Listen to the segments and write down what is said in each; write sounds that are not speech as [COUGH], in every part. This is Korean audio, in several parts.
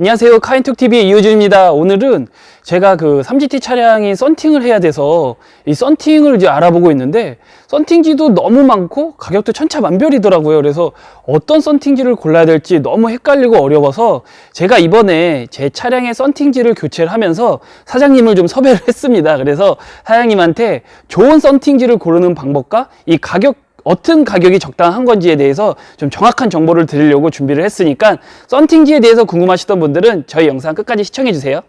안녕하세요. 카인톡TV의 이효준입니다. 오늘은 제가 그 3GT 차량이 썬팅을 해야 돼서 이 썬팅을 이제 알아보고 있는데 썬팅지도 너무 많고 가격도 천차만별이더라고요. 그래서 어떤 썬팅지를 골라야 될지 너무 헷갈리고 어려워서 제가 이번에 제 차량의 썬팅지를 교체를 하면서 사장님을 좀 섭외를 [LAUGHS] 했습니다. 그래서 사장님한테 좋은 썬팅지를 고르는 방법과 이 가격 어떤 가격이 적당한 건지에 대해서 좀 정확한 정보를 드리려고 준비를 했으니까 썬팅지에 대해서 궁금하시던 분들은 저희 영상 끝까지 시청해 주세요.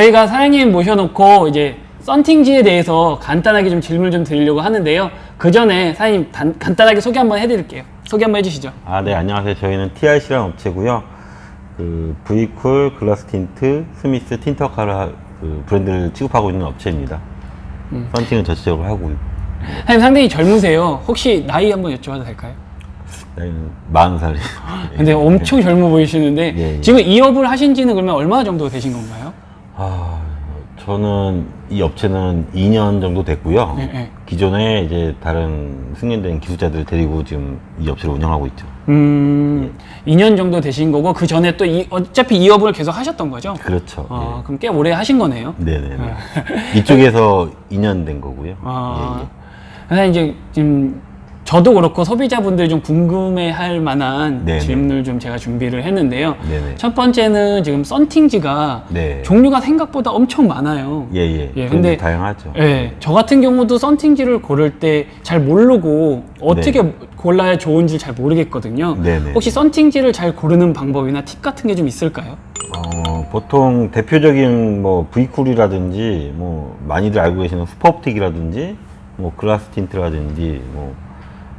저희가 사장님 모셔놓고 이제 썬팅지에 대해서 간단하게 좀 질문을 좀 드리려고 하는데요. 그 전에 사장님 단- 간단하게 소개 한번 해드릴게요. 소개 한번 해주시죠. 아, 네, 안녕하세요. 저희는 TRC라는 업체고요. 그 브이쿨, 글라스 틴트, 스미스, 틴터카를 하- 그 브랜드를 취급하고 있는 업체입니다. 썬팅은 전체적으로 하고 사장님 상당히 젊으세요. 혹시 나이 한번 여쭤봐도 될까요? 나이는 40살이에요. 근데 엄청 젊어 보이시는데 예, 예. 지금 이 업을 하신 지는 그러면 얼마 정도 되신 건가요? 아, 저는 이 업체는 2년 정도 됐고요. 예, 예. 기존에 이제 다른 승인된 기술자들 데리고 지금 이 업체를 운영하고 있죠. 음, 2년 정도 되신 거고 그 전에 또 이, 어차피 이 업을 계속 하셨던 거죠? 그렇죠. 아, 그럼 꽤 오래 하신 거네요. 예. 네네 네. 이쪽에서 2년 된 거고요. 아, 예, 예. 그래서 이제 지금 저도 그렇고 소비자분들이 좀 궁금해할 만한 네네. 질문을 좀 제가 준비를 했는데요. 네네. 첫 번째는 지금 썬팅지가 네. 종류가 생각보다 엄청 많아요. 예, 예. 예, 예 근데- 다양하죠. 예, 저 같은 경우도 썬팅지를 고를 때 잘 모르고 어떻게 네. 골라야 좋은지 잘 모르겠거든요. 네네. 혹시 썬팅지를 잘 고르는 방법이나 팁 같은 게 좀 있을까요? 어, 보통 대표적인 뭐 V쿨이라든지 뭐 많이들 알고 계시는 스퍼옵틱이라든지 뭐 글라스 틴트라든지 뭐,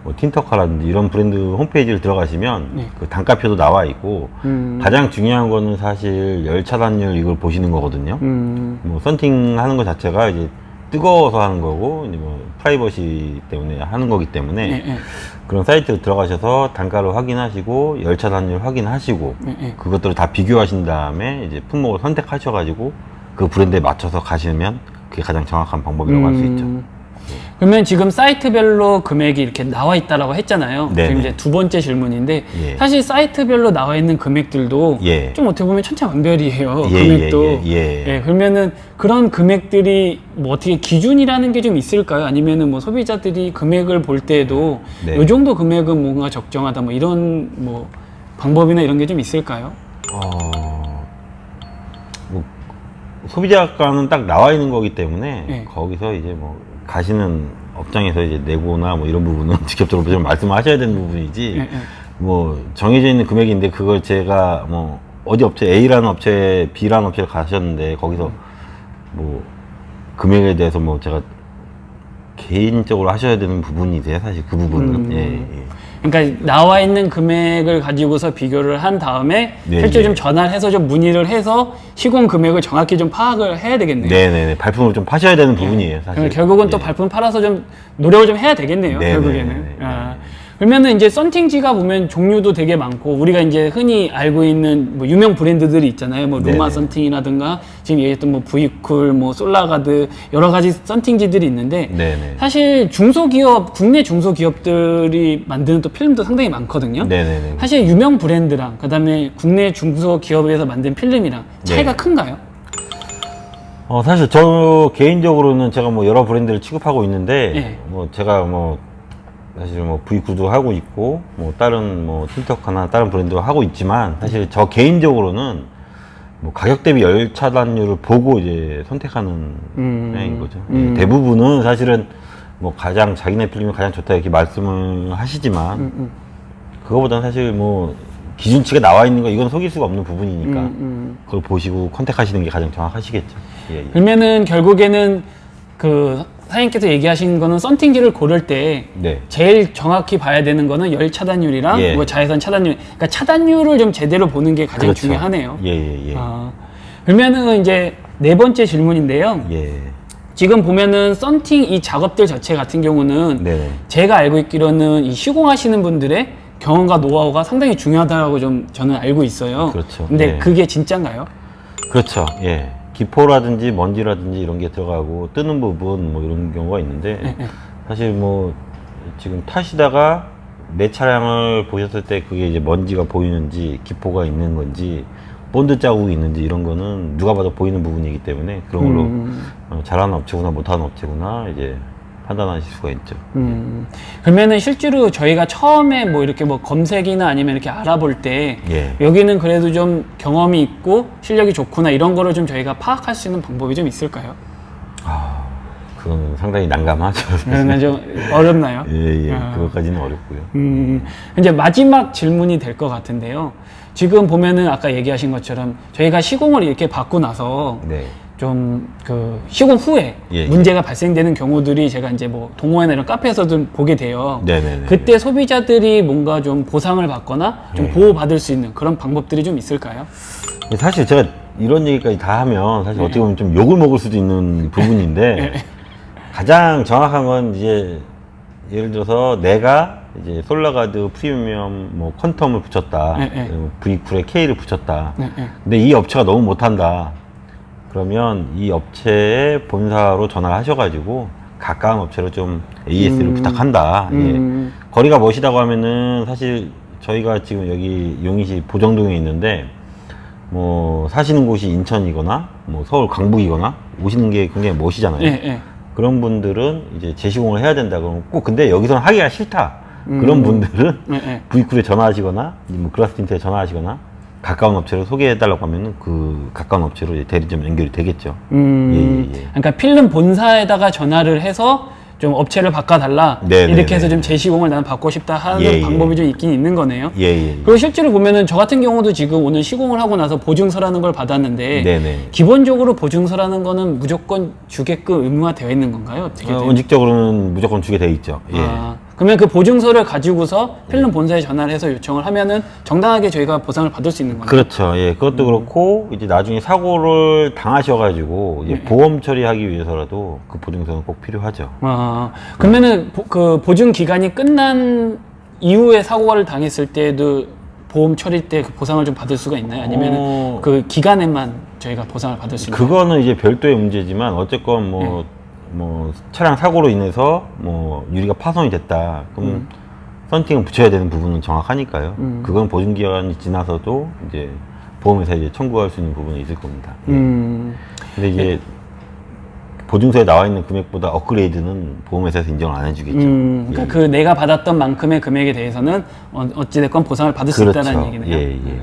뭐 틴터카라든지 이런 브랜드 홈페이지를 들어가시면 네. 그 단가표도 나와 있고 음, 가장 중요한 거는 사실 열 차단율 이걸 보시는 거거든요. 음, 뭐 썬팅 하는 것 자체가 이제 뜨거워서 하는 거고 이제 뭐 프라이버시 때문에 하는 거기 때문에 예, 예, 그런 사이트로 들어가셔서 단가를 확인하시고 열 차 단율 확인하시고 예, 예. 그것들을 다 비교하신 다음에 이제 품목을 선택하셔가지고 그 브랜드에 맞춰서 가시면 그게 가장 정확한 방법이라고 할수 있죠. 음, 그러면 지금 사이트별로 금액이 이렇게 나와 있다라고 했잖아요. 네네. 지금 이제 두 번째 질문인데 예. 사실 사이트별로 나와 있는 금액들도 예. 좀 어떻게 보면 천차만별이에요. 예, 금액도. 예, 예, 예. 그러면은 그런 금액들이 뭐 어떻게 기준이라는 게 좀 있을까요? 아니면은 뭐 소비자들이 금액을 볼 때에도 네. 이 정도 금액은 뭔가 적정하다 뭐 이런 뭐 방법이나 이런 게 좀 있을까요? 어, 뭐 소비자가는 딱 나와 있는 거기 때문에 예. 거기서 이제 뭐 가시는 업장에서 이제 내고나 뭐 이런 부분은 [LAUGHS] 직접적으로 좀 말씀하셔야 되는 부분이지 예, 예. 뭐 정해져 있는 금액인데 그걸 제가 뭐 어디 업체 A라는 업체 B라는 업체를 가셨는데 거기서 뭐 금액에 대해서 뭐 제가 개인적으로 하셔야 되는 부분이세요, 사실 그 부분은. 음. 예, 예. 그러니까 나와 있는 금액을 가지고서 비교를 한 다음에 네, 실제 네. 좀 전화를 해서 좀 문의를 해서 시공 금액을 정확히 좀 파악을 해야 되겠네요. 네네네. 발품을 좀 파셔야 되는 부분이에요, 사실. 결국은 또 예. 발품 팔아서 좀 노력을 좀 해야 되겠네요. 네, 결국에는. 네, 네, 네. 아, 그러면은 이제 썬팅지가 보면 종류도 되게 많고 우리가 이제 흔히 알고 있는 뭐 유명 브랜드들이 있잖아요. 뭐 네, 로마 네. 썬팅이라든가 지금 얘기했던 뭐 브이쿨, 뭐 솔라가드 여러 가지 썬팅지들이 있는데 네네. 사실 중소기업 국내 중소기업들이 만드는 또 필름도 상당히 많거든요. 네네네. 사실 유명 브랜드랑 그다음에 국내 중소기업에서 만든 필름이랑 차이가 네. 큰가요? 어, 사실 저 개인적으로는 제가 뭐 여러 브랜드를 취급하고 있는데, 예. 뭐 제가 뭐 사실 뭐 V9도 하고 있고, 뭐 다른 뭐 틴터카나 다른 브랜드도 하고 있지만, 사실 저 개인적으로는 뭐 가격 대비 열 차단율을 보고 이제 선택하는 음. 인 거죠. 음. 대부분은 사실은 뭐 가장 자기네 필름이 가장 좋다 이렇게 말씀을 하시지만, 음, 그거보다는 사실 뭐 기준치가 나와 있는 거 이건 속일 수가 없는 부분이니까 음, 음. 그걸 보시고 컨택하시는 게 가장 정확하시겠죠. 예, 예. 그러면은 결국에는 그 사장님께서 얘기하신 거는 썬팅지를 고를 때 네. 제일 정확히 봐야 되는 거는 열 차단율이랑 예. 뭐 자외선 차단율. 그러니까 차단율을 좀 제대로 보는 게 가장 그렇죠. 중요하네요. 예, 예, 예. 아, 그러면은 이제 네 번째 질문인데요. 예. 지금 보면은 썬팅 이 작업들 자체 같은 경우는 네. 제가 알고 있기로는 이 시공하시는 분들의 경험과 노하우가 상당히 중요하다고 좀 저는 알고 있어요. 그렇죠. 근데 네. 그게 진짠가요? 그렇죠. 예. 기포라든지 먼지라든지 이런 게 들어가고 뜨는 부분 뭐 이런 경우가 있는데 네, 사실 뭐 지금 타시다가 내 차량을 보셨을 때 그게 이제 먼지가 보이는지 기포가 있는 건지 본드 자국이 있는지 이런 거는 누가 봐도 보이는 부분이기 때문에 그런 걸로 음. 어, 잘하는 업체구나 못하는 업체구나 이제 판단하실 수가 있죠. 음, 그러면은 실제로 저희가 처음에 뭐 이렇게 뭐 검색이나 아니면 이렇게 알아볼 때 예. 여기는 그래도 좀 경험이 있고 실력이 좋구나 이런 거를 좀 저희가 파악할 수 있는 방법이 좀 있을까요? 아, 그건 상당히 난감하죠. 그러면 좀 어렵나요? [LAUGHS] 예, 예. 아. 그것까지는 어렵고요. 음, 이제 마지막 질문이 될 것 같은데요. 지금 보면은 아까 얘기하신 것처럼 저희가 시공을 이렇게 받고 나서 네. 좀 그 시공 후에 예, 예. 문제가 발생되는 경우들이 제가 이제 뭐 동호회나 이런 카페에서도 보게 돼요. 네네네. 그때 소비자들이 뭔가 좀 보상을 받거나 좀 네. 보호받을 수 있는 그런 방법들이 좀 있을까요? 사실 제가 이런 얘기까지 다 하면 사실 네. 어떻게 보면 좀 욕을 먹을 수도 있는 [LAUGHS] 부분인데 가장 정확한 건 이제 예를 들어서 내가 이제 솔라가드 프리미엄 뭐 퀀텀을 붙였다. 네, 네. V9에 K를 붙였다. 네, 네. 근데 이 업체가 너무 못한다. 그러면 이 업체의 본사로 전화를 하셔가지고 가까운 업체로 좀 AS를 음. 부탁한다. 음. 예. 거리가 멋이다고 하면은 사실 저희가 지금 여기 용인시 보정동에 있는데 뭐 사시는 곳이 인천이거나 뭐 서울 강북이거나 오시는 게 굉장히 멋이잖아요. 예, 예. 그런 분들은 이제 재시공을 해야 된다 그러면 꼭 근데 여기서는 하기가 싫다. 그런 음. 분들은 예, 예. 브이쿨에 전화하시거나 뭐 글라스틴트에 전화하시거나 가까운 업체로 소개해달라고 하면은 그 가까운 업체로 이제 대리점 연결이 되겠죠. 음, 예, 예, 예. 그러니까 필름 본사에다가 전화를 해서 좀 업체를 바꿔달라 네, 네, 이렇게 해서 네. 좀 재시공을 나는 받고 싶다 하는 예, 예. 방법이 좀 있긴 있는 거네요. 예, 예. 예. 그리고 실제로 보면은 저 같은 경우도 지금 오늘 시공을 하고 나서 보증서라는 걸 받았는데 네 네. 기본적으로 보증서라는 거는 무조건 주게끔 의무화되어 있는 건가요? 어떻게 어, 돼요? 원칙적으로는 무조건 주게 돼 있죠. 예. 아, 그러면 그 보증서를 가지고서 필름 본사에 전화를 해서 요청을 하면은 정당하게 저희가 보상을 받을 수 있는 건가요? 그렇죠. 예, 음. 그것도 그렇고 이제 나중에 사고를 당하셔가지고 네. 이제 보험 처리하기 위해서라도 그 보증서는 꼭 필요하죠. 아, 그러면은 보- 그 보증 기간이 끝난 이후에 사고를 당했을 때도 보험 처리 때 그 보상을 좀 받을 수가 있나요? 아니면은 어. 그 기간에만 저희가 보상을 받을 수 있나요? 그거는 이제 별도의 문제지만 어쨌건 뭐, 네. 뭐 차량 사고로 인해서 뭐 유리가 파손이 됐다. 그럼 음. 썬팅을 붙여야 되는 부분은 정확하니까요. 음. 그건 보증 기간이 지나서도 이제 보험회사에 이제 청구할 수 있는 부분이 있을 겁니다. 예. 음, 근데 이제 보증서에 나와 있는 금액보다 업그레이드는 보험회사에서 인정을 안 해주겠죠. 음, 그러니까 예. 그 내가 받았던 만큼의 금액에 대해서는 어, 어찌됐건 보상을 받을 수 그렇죠. 있다는 얘기네요. 예, 예.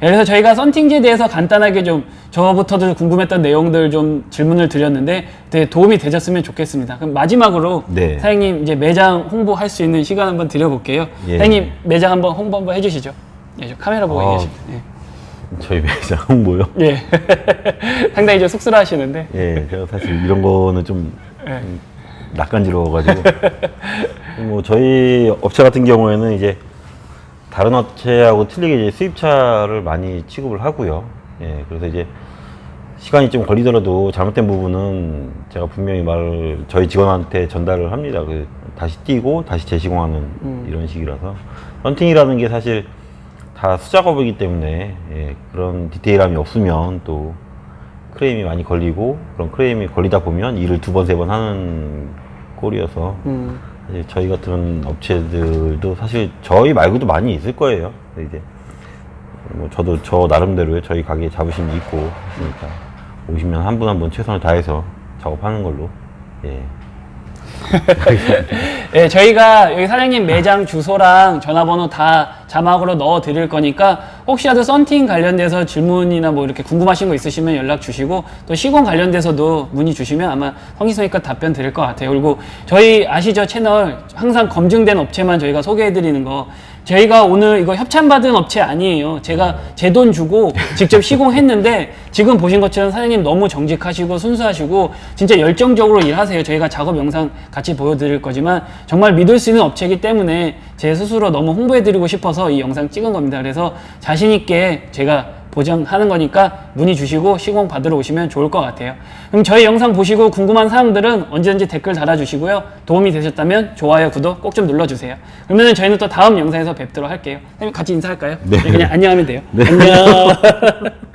그래서 저희가 썬팅지에 대해서 간단하게 좀 저부터도 궁금했던 내용들 좀 질문을 드렸는데 되게 도움이 되셨으면 좋겠습니다. 그럼 마지막으로 네. 사장님 이제 매장 홍보할 수 있는 시간 한번 드려볼게요. 예. 사장님 매장 한번 홍보 한번 해주시죠. 예, 저 카메라 보고 어. 계십니다. 저희 매장 홍보요? 예. [LAUGHS] 예. 상당히 좀 쑥스러워하시는데. 예, 제가 사실 이런 거는 좀 예. 낯간지러워가지고 뭐 저희 업체 같은 경우에는 이제 다른 업체하고 틀리게 이제 수입차를 많이 취급을 하고요. 예, 그래서 이제 시간이 좀 걸리더라도 잘못된 부분은 제가 분명히 말을 저희 직원한테 전달을 합니다. 그 다시 뛰고 다시 재시공하는 이런 식이라서 런팅이라는 게 사실 다 수작업이기 때문에 예, 그런 디테일함이 없으면 또 크레임이 많이 걸리고 그런 크레임이 걸리다 보면 일을 두 번 세 번 하는 꼴이어서 음. 사실 저희 같은 업체들도 사실 저희 말고도 많이 있을 거예요. 이제 뭐 저도 저 나름대로의 저희 가게 자부심이 있고 그러니까 오시면 한 분 한 분 최선을 다해서 작업하는 걸로 예. [LAUGHS] 예, 저희가 여기 사장님 매장 주소랑 전화번호 다 자막으로 넣어 드릴 거니까 혹시라도 썬팅 관련돼서 질문이나 뭐 이렇게 궁금하신 거 있으시면 연락 주시고 또 시공 관련돼서도 문의 주시면 아마 성의성의껏 답변 드릴 것 같아요. 그리고 저희 아시죠 채널 항상 검증된 업체만 저희가 소개해 드리는 거 저희가 오늘 이거 협찬받은 업체 아니에요. 제가 제 돈 주고 직접 시공했는데 지금 보신 것처럼 사장님 너무 정직하시고 순수하시고 진짜 열정적으로 일하세요. 저희가 작업 영상 같이 보여드릴 거지만 정말 믿을 수 있는 업체이기 때문에 제 스스로 너무 홍보해드리고 싶어서 이 영상 찍은 겁니다. 그래서 자신있게 제가 보장하는 거니까 문의 주시고 시공 받으러 오시면 좋을 것 같아요. 그럼 저희 영상 보시고 궁금한 사항들은 언제든지 댓글 달아주시고요. 도움이 되셨다면 좋아요, 구독 꼭 좀 눌러주세요. 그러면 저희는 또 다음 영상에서 뵙도록 할게요. 선생님 같이 인사할까요? 네. 그냥 안녕하면 돼요. 안녕. [LAUGHS]